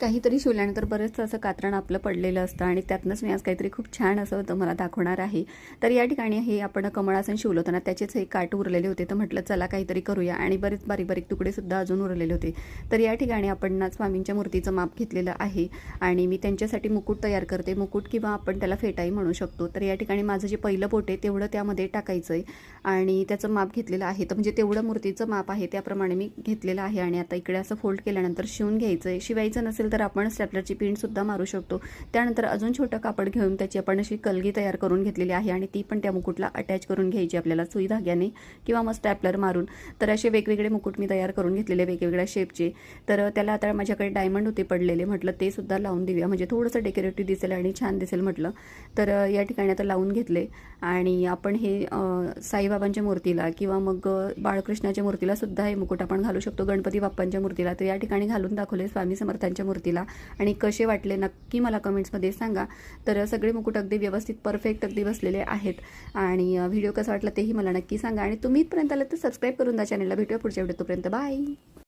काहीतरी शिवल्यानंतर बरंचसं असं कात्रण आपलं पडलेलं असतं आणि त्यातनंच मी आज काहीतरी खूप छान असं तुम्हाला दाखवणार आहे. तर या ठिकाणी हे आपण कमळासन शिवलं होतं ना त्याचेच हे काट उरलेले होते. तर म्हटलं चला काहीतरी करूया. आणि बरेच बारीक बारीक तुकडेसुद्धा अजून उरलेले होते. तर या ठिकाणी आपण ना स्वामींच्या मूर्तीचं माप घेतलेलं आहे आणि मी त्यांच्यासाठी मुकुट तयार करते. मुकुट किंवा आपण त्याला फेटाई म्हणू शकतो. तर या ठिकाणी माझं जे पहिलं पोट आहे तेवढं त्यामध्ये टाकायचं आहे आणि त्याचं माप घेतलेलं आहे. तर म्हणजे तेवढं मूर्तीचं माप आहे त्याप्रमाणे मी घेतलेलं आहे आणि आता इकडे असं फोल्ड केल्यानंतर शिवून घ्यायचं आहे शिवायचं नसेल तर आपण स्टॅपलरची पिनसुद्धा मारू शकतो. त्यानंतर अजून छोटं कापड घेऊन त्याची आपण अशी कलगी तयार करून घेतलेली आहे आणि ती पण त्या मुकुटला अटॅच करून घ्यायची आपल्याला सुई धाग्याने किंवा मग स्टॅपलर मारून. तर असे वेगवेगळे मुकुट मी तयार करून घेतलेले वेगवेगळ्या शेपचे तर त्याला आता माझ्याकडे डायमंड होते पडलेले म्हटलं ते सुद्धा लावून देऊया. म्हणजे थोडंसं डेकोरेटिव्ह दिसेल आणि छान दिसेल म्हटलं. तर या ठिकाणी आता लावून घेतले. आणि आपण हे साईबाबांच्या मूर्तीला किंवा मग बाळकृष्णाच्या मूर्तीला सुद्धा हे मुकुट आपण घालू शकतो. गणपती बाप्पांच्या मूर्तीला. तर या ठिकाणी घालून दाखवले स्वामी समर्थांच्या मूर्तीला. आणि कसे वाटले नक्की मला कमेंट्समध्ये सांगा. तर सगळे मुकुट अगदी व्यवस्थित परफेक्ट अगदी बसलेले आहेत. आणि व्हिडिओ कसा वाटला तेही मला नक्की सांगा. आणि तुम्ही इथपर्यंत आलं तर सबस्क्राईब करून द्या चॅनलला भेटूया पुढच्या व्हिडिओ तोपर्यंत. बाय